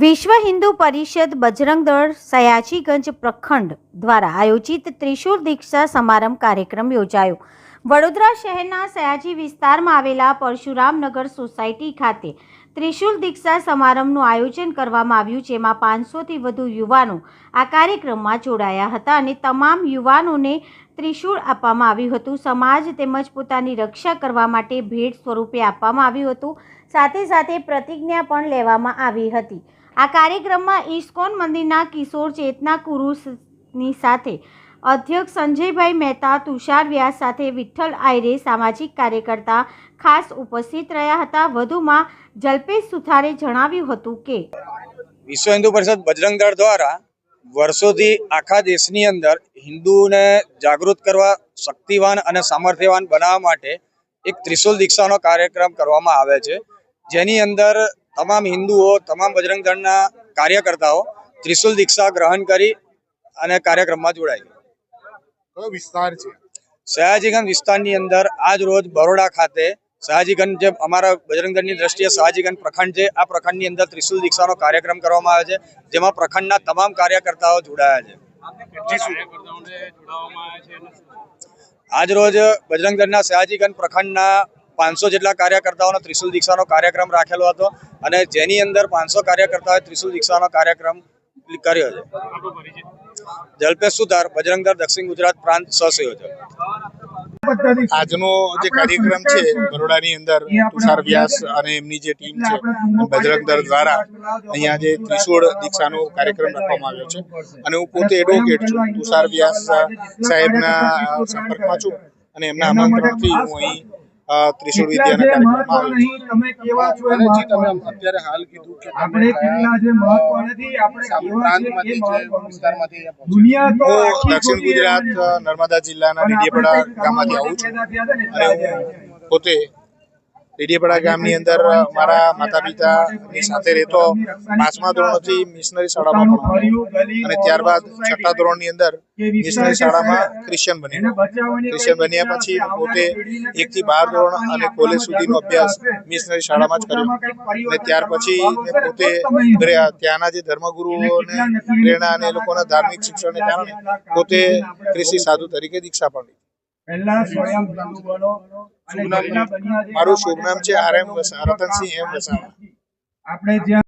વિશ્વ હિન્દુ પરિષદ બજરંગ દળ સયાજીગંજ પ્રખંડ દ્વારા આયોજિત ત્રિશુલ દીક્ષા સમારંભ કાર્યક્રમ યોજાયો. વડોદરા શહેરના સયાજી વિસ્તારમાં આવેલા પરશુરામનગર સોસાયટી ખાતે ત્રિશુલ દીક્ષા સમારંભનું આયોજન કરવામાં આવ્યું, જેમાં પાંચસોથી વધુ યુવાનો આ કાર્યક્રમમાં જોડાયા હતા અને તમામ યુવાનોને ત્રિશૂળ આપવામાં આવ્યું હતું. સમાજ તેમજ પોતાની રક્ષા કરવા માટે ભેટ સ્વરૂપે આપવામાં આવ્યું હતું. સાથે સાથે પ્રતિજ્ઞા પણ લેવામાં આવી હતી. આ કાર્યક્રમમાં ઇસ્કોન મંદિરના કિશોર ચેતના કુરુસની સાથે અધ્યક્ષ સંજયભાઈ મહેતા, તુષાર વ્યાસ સાથે વિઠ્ઠલ આયરે સામાજિક કાર્યકર્તા ખાસ ઉપસ્થિત રહ્યા હતા. વધુમાં જલ્પેશ સુથારે જણાવ્યું હતું કે વિશ્વ હિન્દુ પરિષદ બજરંગ દળ દ્વારા વર્ષોથી આખા દેશની અંદર હિન્દુને જાગૃત કરવા શક્તિવાન અને સામર્થ્યવાન બનાવવા માટે એક ત્રિશુલ દીક્ષાનો કાર્યક્રમ કરવામાં આવે છે. જેની અંદર તમામ હિન્દુઓ તમામ બજરંગ દળના કાર્યકર્તાઓ ત્રિશુલ દીક્ષા ગ્રહણ કરી અને કાર્યક્રમમાં જોડાય કયો વિસ્તાર છે? સયાજીગંજ વિસ્તારની અંદર આજ રોજ બરોડા ખાતે સયાજીગંજ જે અમારા બજરંગ દળની દ્રષ્ટિએ સયાજીગંજ પ્રખંડ છે આ પ્રખંડની અંદર ત્રિશુલ દીક્ષાનો કાર્યક્રમ કરવામાં આવે છે જેમાં પ્રખંડના તમામ કાર્યકર્તાઓ જોડાયા છે. આજ રોજ બજરંગ દળના સયાજીગંજ પ્રખંડના પાંચસો જેટલા કાર્યકર્તાઓનો ત્રિશુલ દીક્ષાનો કાર્યક્રમ રાખેલો હતો અને જેની અંદર પાંચસો કાર્યકર્તાઓએ ત્રિશુલ દીક્ષાનો કાર્યક્રમ કર્યો છે. જલ્પેશ સુધાર બજરંગ દક્ષિણ ગુજરાત પ્રાંત સહસંયોજક આજનો જે કાર્યક્રમ છે બરોડાની અંદર તુષાર વ્યાસ અને એમની જે ટીમ છે બજરંગ દળ દ્વારા અહીંયા જે ત્રિશુળ દીક્ષાનો કાર્યક્રમ રાખવામાં આવ્યો છે. અને હું પોતે એડવોકેટ છું. તુષાર વ્યાસ સાહેબના સંપર્કમાં છું અને એમના આમંત્રણથી હું અહીં ત્રિશુળ વિદ્યાના કાર્યક્રમમાં જે તમે અત્યારે હાલ કીધું કે આપણે કેટલા જે મહત્વ નથી પ્રાંતમાંથી વિસ્તારમાંથી હું દક્ષિણ ગુજરાત નર્મદા જિલ્લાના ડીડીપડા ગામમાંથી આવું છું. અને પોતે ડેડિયાપાડા ગામની અંદર મારા માતા પિતાની સાથે રહેતો પાંચમા ધોરણથી મિશનરી શાળામાં ભણ્યો અને ત્યારબાદ છઠ્ઠા ધોરણની અંદર મિશનરી શાળામાં ક્રિશ્ચિયન બન્યો. ક્રિશ્ચિયન બન્યા પછી પોતે એકથી બાર ધોરણ અને કોલેજ સુધીનો અભ્યાસ મિશનરી શાળામાં જ કર્યો. અને ત્યાર પછી પોતે ત્યાંના જે ધર્મગુરુઓને પ્રેરણા અને લોકોના ધાર્મિક શિક્ષણને કારણે પોતે ખ્રિસ્તી સાધુ તરીકે દીક્ષા પણ લીધી. પહેલા સ્વયં બનો અને મારું શુભ નામ છે R M Ratansinh M Vasava આપણે જ્યાં